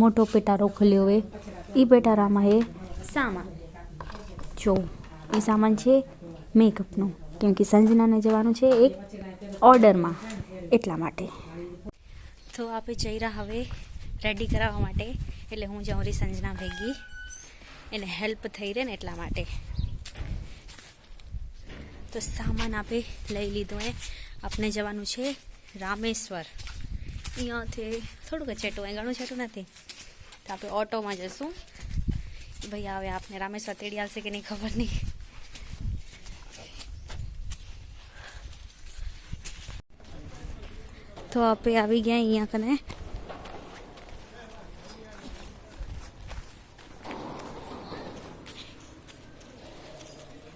મોટો પેટારો ખોલ્યો હોય. એ પેટારામાં એ સામાન જો એ સામાન છે મેકઅપનો. કેમ કે સંજનાને જવાનું છે એક ઓર્ડરમાં એટલા માટે. તો આપણે જઈ રહ્યા હવે રેડી કરાવવા માટે. એટલે હું જાઉં રહી સંજના ભેગી. એને હેલ્પ થઈ રહે ને એટલા માટે. તો સામાન આપણે લઈ લીધો એ આપણે જવાનું છે રામેશ્વર. અહીંયાથી થોડુંક જ છેટું અહીં ઘણું છેટું નથી તો આપણે ઓટોમાં જશું ભાઈ હવે આપને રામેશ્વર તેડી આવશે કે નહીં ખબર નહીં તો આપણે આવી ગયા અહીંયા કને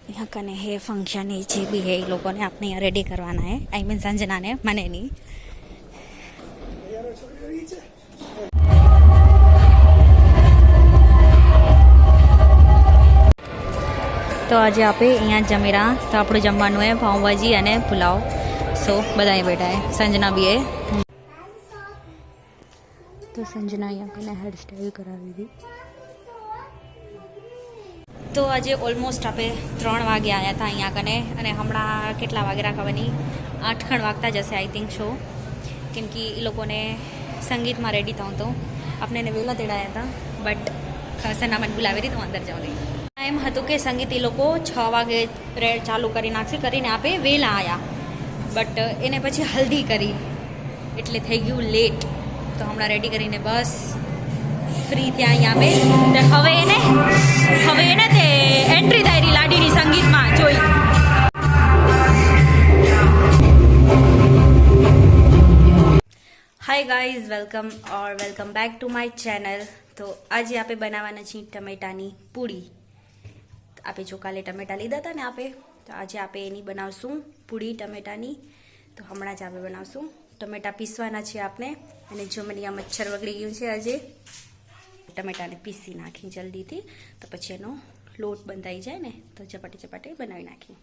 यहाँ कने है फंक्शन है जे भी है ये लोगों ने अपने यहाँ रेडी करवाना है आई मीन संजना ने मैंने नहीं આજે આપે અહીંયા જમેરા તો આપણું જમવાનું એ પાઉંભાજી અને પુલાવ. સો બધા અહીં બેઠા સંજના બી એ તો સંજના અહીંયા કને હેર સ્ટાઈલ કરાવી હતી તો આજે ઓલમોસ્ટ આપણે ત્રણ વાગે આવ્યા હતા અહીંયા કને, અને હમણાં કેટલા વાગે રાખવાની આઠ ખણ વાગતા જશે આઈ થિંક શો કેમ કે એ લોકોને સંગીતમાં રેડી થવું તો. આપણે એને વહેલા તેડાયા હતા બટ સના મને બોલાવી હતી, તો અંદર જાઉં નહીં એમ હતું કે સંગીત એ લોકો છ વાગે રેડ ચાલુ કરી નાખશે, કરીને આપે વહેલા આવ્યા બટ એને પછી હલ્દી કરી. એટલે થઈ ગયું લેટ તો હમણાં રેડી કરીને બસ ફ્રી ત્યાં અહીંયા બે હવે એને હવે એને તે એન્ટ્રી થાય લાડીની સંગીતમાં જોઈ. Hi guys welcome or welcome back to my channel તો આજે આપણે બનાવવાના છીએ ટમેટાની પૂરી. આપણે જો કાલે ટમેટા લીધા હતા ને આપે, તો આજે આપણે એની બનાવશું પૂરી ટમેટાની. તો હમણાં જ આપણે બનાવશું. ટમેટા પીસવાના છે આપણે અને જો મને આ મચ્છર વગડી ગયું છે આજે, ટમેટાને પીસી નાખી જલ્દીથી, તો પછી એનો લોટ બંધાઈ જાય ને, તો ચપાટી ચપાટી બનાવી નાખી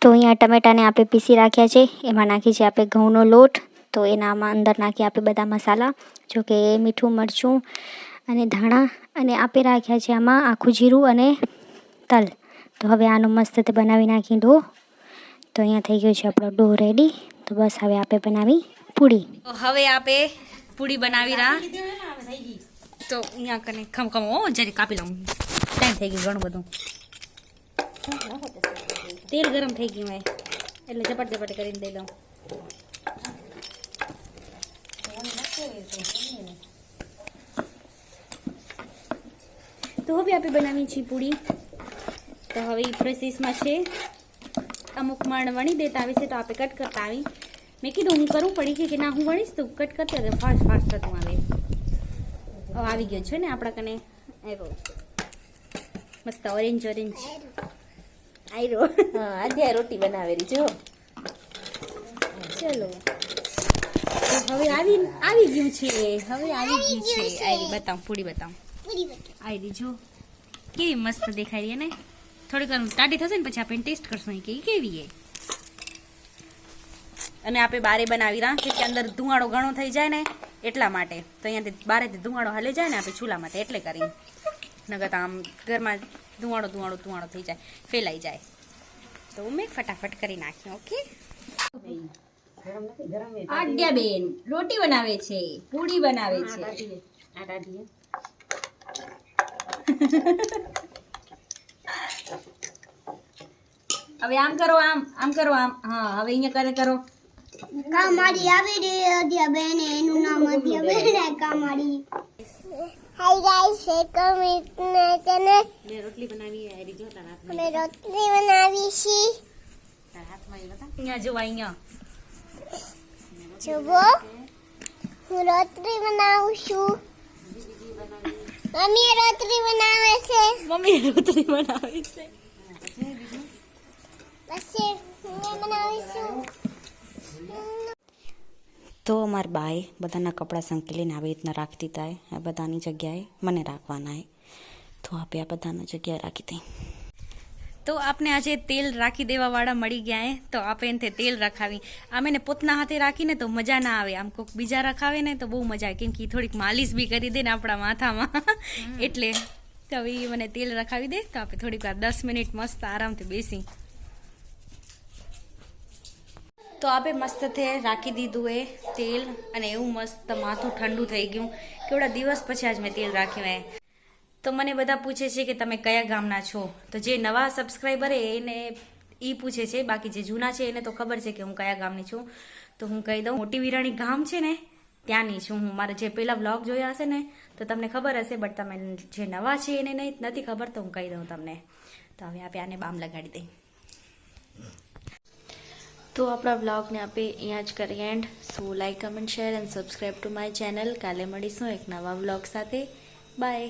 તો અહીંયા ટમેટાને આપણે પીસી રાખ્યા છે, એમાં નાખી છે આપણે ઘઉંનો લોટ, તો એનામાં અંદર નાખી આપણે બધા મસાલા, જો કે મીઠું, મરચું અને ધાણા, અને આપે રાખ્યા છે આમાં આખું જીરું અને તલ. તો હવે આનો મસ્ત તે બનાવી નાખી ડો તો અહીંયા થઈ ગયો છે આપણો ડો રેડી તો બસ હવે આપણે બનાવી પૂરી હવે આપે પૂરી બનાવી રહ્યા. તો અહીંયા કને ખમ ખમ, હો, જરી કાપી લઉં. ટાઈમ થઈ ગયું ઘણું બધું. તેલ ગરમ થઈ ગયું હોય. એટલે ઝપટ ઝપટ કરીને દઈ દઉં. તો હવે આપણે બનાવીએ છીએ પૂરી તો હવે એ પ્રોસેસમાં છે. અમુક માણ વણી દેતા આવે છે તો આપણે કટ કરતા આવી મેં કીધું હું કરું પડી કે ના હું વણીશ તો કટ કરતા તો ફાસ્ટ ફાસ્ટ થતું આવે. હવે આવી ગયો છે ને આપણા કને. આવ્યો મસ્ત ઓરેન્જ ઓરેન્જ આવ્યો હા આજે રોટી બનાવેલી જો ચલો. હવે આવી આવી ગયું છે. હવે આવી ગયું છે. આયરી બતાવું પૂરી બતાવું. આયરી જો. કેવી મસ્ત દેખાય ને થોડીક વાર ટાટી થશે ને પછી આપણે ટેસ્ટ કરશું કે કેવી એ અને આપણે બારે બનાવી રહ્યા કે અંદર ધુવાડો ઘણો થઈ જાય ને એટલા માટે. તો અહીંયાથી બારેથી ધુમાડો હાલી જાય ને આપણે ચૂલા માટે એટલે કરી નગર તો આમ ઘરમાં ધુવાડો ધુવાડો ધુવાડો થઈ જાય ફેલાઈ જાય. તો મેં ફટાફટ કરી નાખ્યું ઓકે? આડ્યા બેન રોટી બનાવે છે પૂરી બનાવે છે. આ હવે આમ કરો આમ આમ કરો આમ. હા હવે અહીંયા કરે કરો. કામાડી આવી રહી અધ્યા બેન એનું નામ અધ્યા બેન? કામાડી. હાય ગાઈસ વેલકમ ઇટને ચેનલ મે રોટલી બનાવી હે રીજો તારા હાથમાં અમે રોટલી બનાવી છી તારા હાથમાં એ બતા અહીંયા જો અહીંયા. જોવો હું રોટલી બનાવું છું. મમ્મી રોટલી બનાવે છે. મમ્મી રોટલી બનાવે છે. તો અમારા બાએ બધાના કપડાં સંકેલીને આવી રીતના રાખતી હતા આ બધાની જગ્યાએ મને રાખવાના એ. તો આપે આ બધાની જગ્યાએ રાખી હતી તો આપણે આજે તેલ રાખી દેવાવાળા મળી ગયા હે તો આપણે એને તેલ રખાવી. આમ એને પોતના હાથે રાખીને તો મજા ના આવે. આમ કોઈક બીજા રખાવે ને તો બહુ મજા આવે. કેમ કે થોડીક માલિશ બી કરી દે ને આપણા માથામાં. એટલે તો એ મને તેલ રખાવી દે. તો આપણે થોડીક વાર દસ મિનિટ મસ્ત આરામથી બેસી. તો આપે મસ્ત થે, રાખી દીધું એ તેલ અને એવું મસ્ત માથું ઠંડુ થઈ ગયું. કેવડા દિવસ પછી આજ મેં તેલ રાખ્યું એ. તો મને બધા પૂછે છે કે તમે કયા ગામના છો? તો જે નવા સબસ્ક્રાઈબર એને એ પૂછે છે, બાકી જે જૂના છે એને તો ખબર છે કે હું કયા ગામની છું. તો હું કહી દઉં, મોટી વિરાણી ગામ છે ને, ત્યાંની છું હું. મારા જે પેલા વ્લોગ જોયા હશે ને, તો તમને ખબર હશે બટ તમે જે નવા છે એને નહીં નથી ખબર, તો હું કહી દઉં તમને. તો હવે આપણે આને બામ લગાડી દઈ. તો આપણા વ્લોગને આપણે અહીંયા જ કરીએ and so like comment share and subscribe to my channel કાલે મળીશું એક નવા વ્લોગ સાથે. બાય